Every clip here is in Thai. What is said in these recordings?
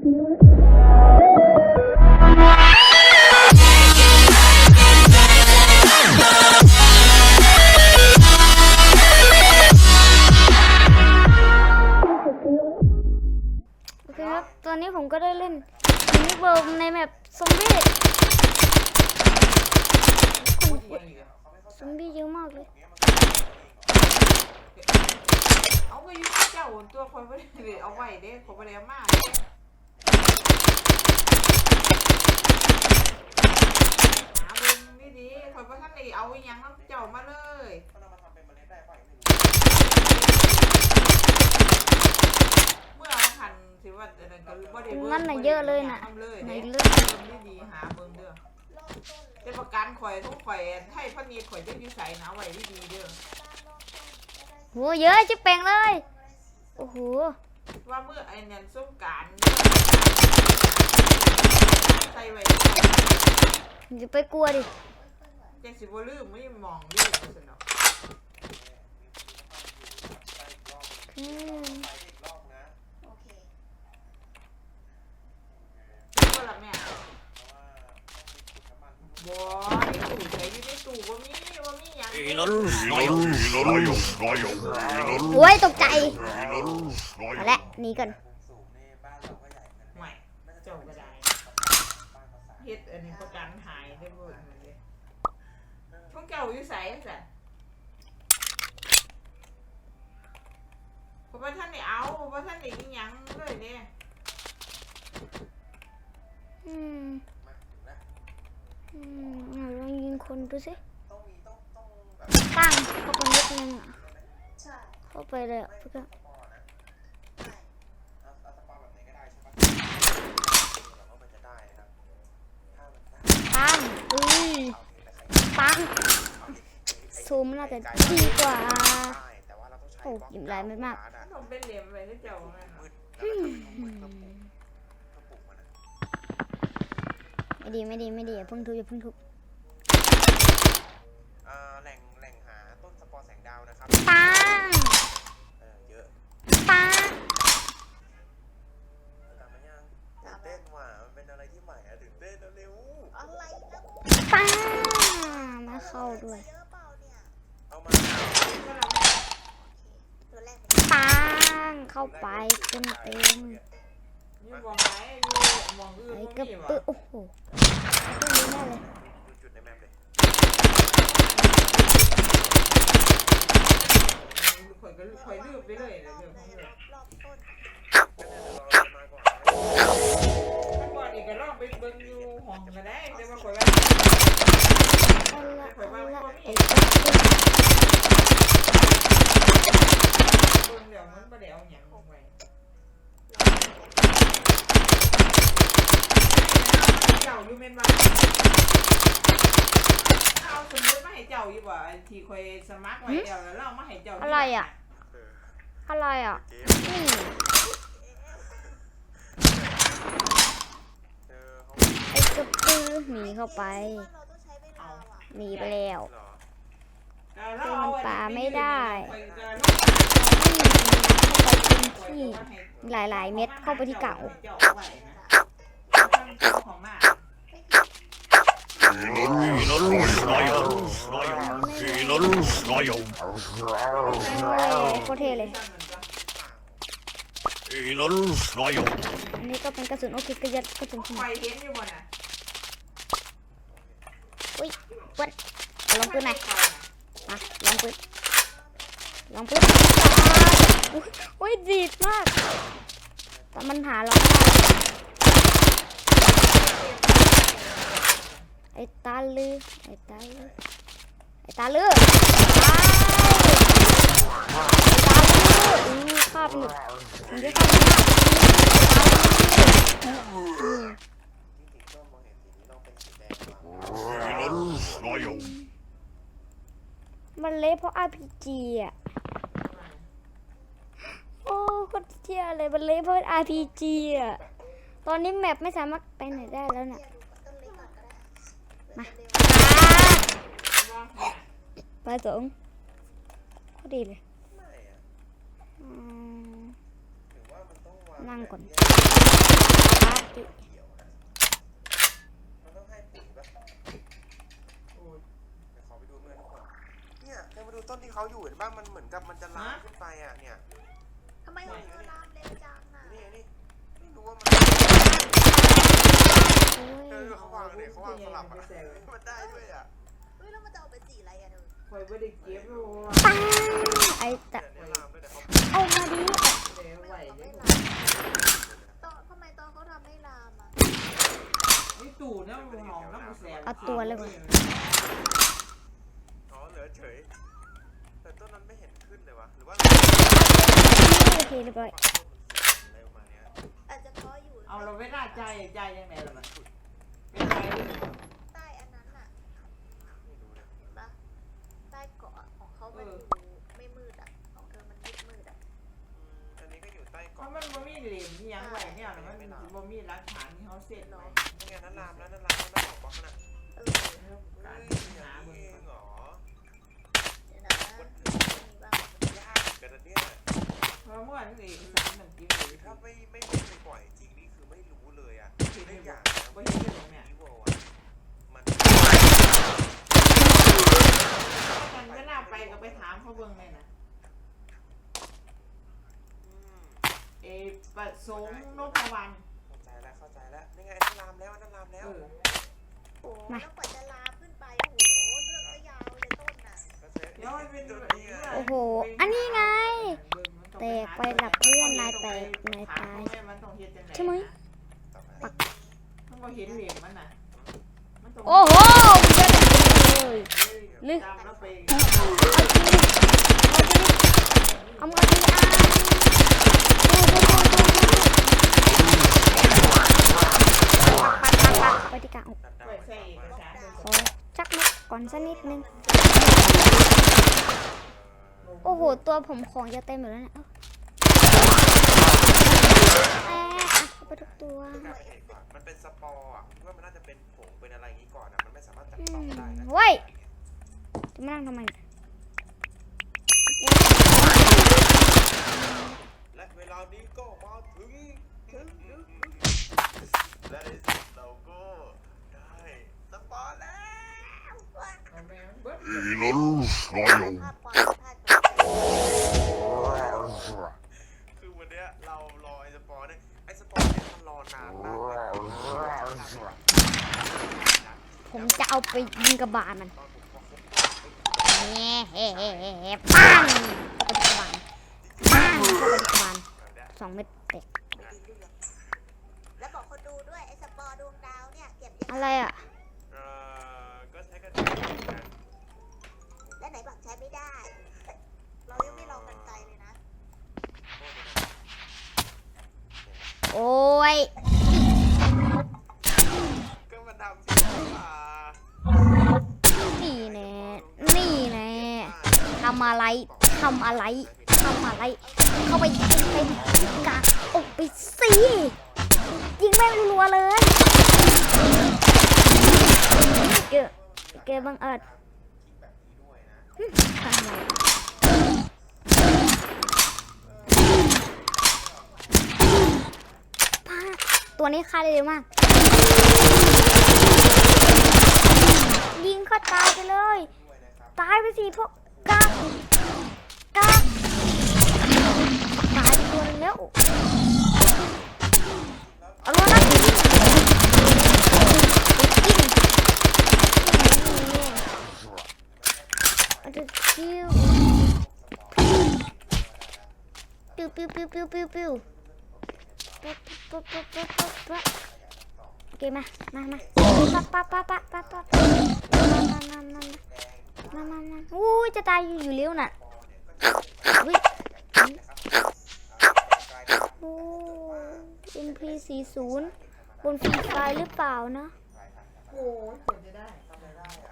โอเคครับ ตอนนี้ผมก็ได้เล่นมิเวิร์ในแมปซอมบี้ซอมบี้เยอะมากเลย เอาไปยุ่งเจ้าตัวคนไม่ได้เอาไว้เด้ผมไม่ได้มาเด้หาเบิ่ง ดีๆคนว่าท่านได้เอาอหยังน้ำเจ้ามาเลยเมื่อเอาพันสิว่าอันนั้นก็บ่ได้เบิ่งนั่นน่ะเยอะเลยน่ะทำเลยในเด้เรื่องเบิ่งดีๆหาเบิ่งเด้อแต่ประกันข่อยทุกข่อยให้พระนีข่อยจะอยู่ใส่นะเอาไว้ดีๆเด้อโหเยอะจิ๊บเป่งเลย โอ้โห ว่าเมื่อไอ้เนี่ยสงกรารใส่ไว้ อย่าไปกลัวดิ แกสิบ่ลืมไม่มองลืมสนอกอืมโอเคลืมบ่ละแม่บ่ในตู้ใช้ยู่ในตู้บ่มีบ่มีหยังเลย โอ้ยตกใจเอละหนีกัอน ไม่เจก็ได้เฮ็ดอันนี้ก็ วกเจ้าอยู่ไสซะเพราะว่าท่านได้เอาเพราะว่าท่านได้อีหยังเลยเด้อืมอืมเอาลองยิงคนดูสิตั้งเข้าไปนิดนึงอะเข้าไปเลยอะเพื่อนปังอุ้ยปัง ซูมน่าจะดีกว่าโอ้ยิ้มลายไม่มากผมเป็นเหลี่ยมไปที่เจ้าแม่นเนาะไม่ดีไม่ดีไม่ดีอย่าเพิ่งทุบอย่าเพิ่งทุบอ่าแหล่งแหล่งหาต้นสปอร์แสงดาวนะครับปังเออเยอะปังตามมายังตื่นเต้นว่ะมันเป็นอะไรที่ใหม่อะตื่นเต้นเร็วอะไรนะปังมาเข้าด้วยเยอะเปล่าเนี่ย ๆเอามา ตัวแรกเป็น ปัง เข้าไปเต็มเต็มอยู่มองไหนอยู่มองอื่นไอ้บ่กระมีปื้วะโอ้โหไม่รู้แน่เลยดูจุดในแมปเลยข่อยก็ข่อยลืมไปเลยเดี๋ยวเดี๋ยวของเดี๋ยวรอบต้นเรามาก่อนนะถ้าก่อนอีกก็ลองไปเบิ่งอยู่ห้องก็ได้แต่ว่าข่อยว่าเอาละเอาละไอ้ เบิ่งแล้วมันบ่ได้เอาหยังลงไว้เจ้า อยู่มนว่าเอาสมุดมาให้เจ้าอยู่บ่ไที่คอยสมัครไว้เจ้าแล้วเรามาให้เจ้าอะไรอะ อะไรอะนี่ไอ้กระปือหนีเข้าไป หนีไปแล้วคือมันปลาไม่ได้หลายหลายเม็ดเข้าไปที่เก่าของหา โคตรเท่เลย อันนี้ก็เป็นกระสุนโอเคกระยัดกระสุนขไฟนาดเห็นอยู่บนอะอุ้ยวัดลองปืนหน่อยมาลองปืนลองปืนอุ๊ยอุ้ยดีดมาก แต่มันหาเราไม่ได้ ไอ้ตาลือไอ้ตาลือไอ้ตาลือไอตาลืออ้ข้าบหลุดมันจะคาบหลุมันเละเพราะ RPG อะ โอ้คนเที่ยเลยมันเละเพราะ RPG อะ ตอนนี้แมปไม่สามารถไปไหนได้แล้วน่ะ มาเร็วปลาสงโคตรดีเลยไม่อะอืมถึงว่ามันต้องวางนั่งก่อนแบบแยติเกี่ยวนะมันต้องให้ปุ๋ยปะโอ้ยเดี๋ยวขอไปดูเมื่อทุกคนเนี่ยแกมาดูต้นที่เขาอยู่เห็นบ้างมันเหมือนกับมันจะลามฮะขึ้นไปอะเนี่ย ทำไมของเธอลามเร็วจังอะ นี่นี่ไม่รู้ว่ามัน โอ้ เออย เขาวางเนี่ยเขาวางสลับอะมันได้ด้วยอะเฮ้ยแล้วมันจะเอาเป็นสีอะไรอะเธอคอยบ่ได้เก็บรู้ว่าป้าไอ้แต่เดี๋ยวเนี่ยลามด้วยเดี๋ยวเขาเอามาดิเดี๋ยวไหวเขาเลไม่ยลามตอนทำไมตอนเขาทำไม่ลามอะนี่ตู่เนี่ยมันหอมน้ำมันแสบเอาตัวเลยมาอ๋อเหลือเฉย แต่ต้นนั้นไม่เห็นขึ้นเลยวะหรือว่าโอเคเรียบร้อยอะไรประมาณเนี้ยอาจจะเพราะอยู่เอาเราไม่น่าใจใจยังไงล่ะมันเป็นไร ใต้อันนั้นอะไม่รู้เนี่ยเห็นปะใต้เกาะของเขามันอยู่ไม่มืดอะของเธอมันมืดมืดอะอืมอันนี้ก็อยู่ใต้เพเกาะราะมันบ่มีเหลี่ยมยังไหวเนี่ยมันบ่มีหลักฐานที่เขาเสร็จเนาะนี่ไงนั่นลามแล้วนั่นลามแล้วนั่นสองบล็อกน่ะเออการเฮ้ยอหาย่างเบิ่นี้งเองเหรอเดี๋ยวนะมีบ้างยากเหมือนกันนะเนี่ยเพราะเมื่อวานนี่เอกสารหนึ่งกิโลคือถ้าไม่ไม่ไม่เคยปล่อยจริงนี่คือ ไม่รู้เลยอะได้อย่างนะก็เห็นอยู่เนี่ยอีโวอะมันกันก็น่าไปก็ไปถามเขาเบิ่งเลยนะอืมเอประสงค์นพวรรณเข้าใจแล้วเข้าใจแล้วนี่ไงนั่นลามแล้วนั่นลามแล้วเออโอ้โหแล้วกว่าจะลามขึ้นไปโอ้โหเรื่องก็ยาวเลยต้นน่ะก็เซ็ตเดี๋ยวมันเป็นตัวนี้ไงโอ้โห อันนี้ไงแตกไปหลับเพื่อนนายแตกนายตายใช่ไหมต่อไปไม่มีมันบ่เห็นเหลี่ยมมันน่ะมันต้องโอ้โหมันจะเลยลึกจำแล้วไปเอามาดิอะไปที่กลางดัดดาวไปไปใส่เอกสารขอจักนกก่อนสักนิดนึง โอ้โห ตัวผมของจะเต็มอยู่แล้วเนี่ย เอ้าแอะอะเข้าไปทุกตัวกลายเป็นเอกก่อนมันเป็นสปอร์อะผมคิดว่ามันน่าจะเป็นผงเป็นอะไรอย่างนี้ก่อนนะมันไม่สามารถจับต้องได้นะเว้ย จะมานั่งทำไมเนี่ยและเวลานี้ก็มาถึงและในที่สุดเราก็ได้สปอร์แล้วเอาแม่งเบิด이런ภาพความพลาดของ ผมจะเอาไปยิงกระบาลมันตอนผมพอครบเฮ้เฮ้เฮ้เฮ้เฮ้ปังเข้าไปที่กระบาลปังเข้าไปที่กระบาลแบบเนี้ยสองเม็ดเด็กไม่ดีเรื่องแล้วบอกคนดูด้วยไอ้สปอร์ดวงดาวเนี่ยเก็บอะไรอะเอ่อก็ใช้กันไหนกันและไหนบอกใช้ไม่ได้ เรายังไม่ลองกันไกลเลยนะ โอ้ย นทำที่ว่านี่แน่ นี่แน่ทำอะไรทำอะไรทำอะไร เข้าไปยิงเป็นกากอกไปสิยิงแม่งรัวๆเลยเกเกบังเอิญทำไรป้าตัวนี้ฆ่าได้เร็วมาก ยิงเขาตายไปเลย ตายไปสิพวกกากกากตายไปตัวนึงแล้วเอาละนะกินมันจะคิวปิ้วปิ้วปิ้วปิ้วปิ้วปิ้วปั๊บปั๊บปั๊บปั๊บปั๊บปั๊บโอเคมามามาปั๊บปั๊บปั๊บปั๊บปั๊บปั๊บมามามามา มามามาอู้ยะตายอยู่เร็วน่ะอุ้ยโอ้เอ็มพีสี่บนฟีไฟหรือเปล่านะ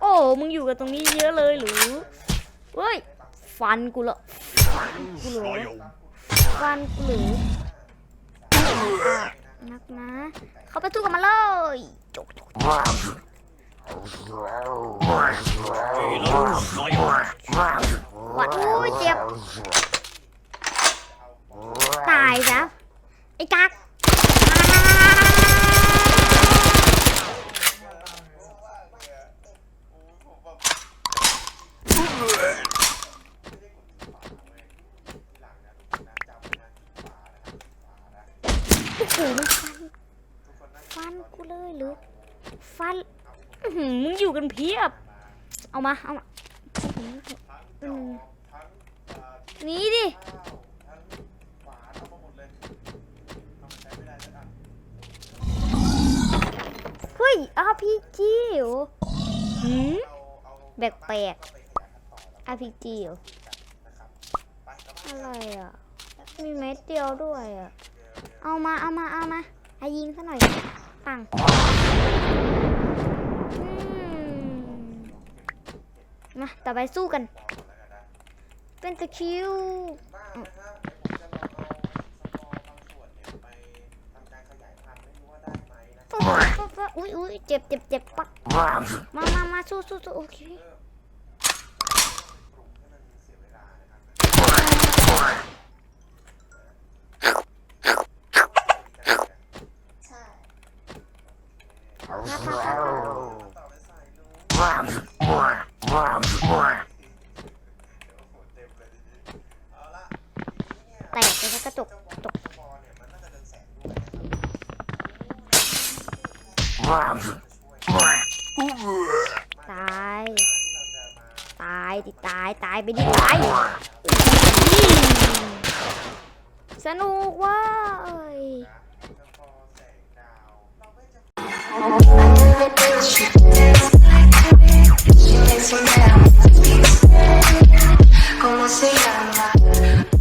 โอ้ มึงอยู่กับตรงนี้เยอะเลยหรือเฮ้ย ฟันกูละกูเหรอฟันกูหรือนักนะ เขาไปสู้กับมาเลยจกจก วัดโอ้ยเจ็บ ตายจ้ะไอ้กักตาย หือมึงอยู่กันเพียบ เอามา เอามานีดิ เฮ้ยอาพีจีเหรอหืแปลกอาพีจีเหอะไรอะ มีเม็ดเดียวด้วยอะ เอามา เอามา เอามาอายิงซะหน่อยปังอืม มาต่อไปสู้กัน เป็นตะคิวบ้านนะครับเดี๋ยวผมจะลอุ้ยอุ้ยเจ็บเจ็บเจ็บปักมามามาสู้สู้สู้โอเคมานะครับใช่มามามามา ต่อไปใส่ดู Ram. เดี๋ยวโอ้โหเต็มเลยทีนี้เอาละทีนี้เนี่ย แตกเลยแล้วกระจก เจ้าบอล ตก เจ้าบอลเนี่ยมันน่าจะเดินแสงด้วยนะครับ Ram. ตายที่เราจะมาตายดิตายตายไปดิตายสนุกเว้ยเจ้า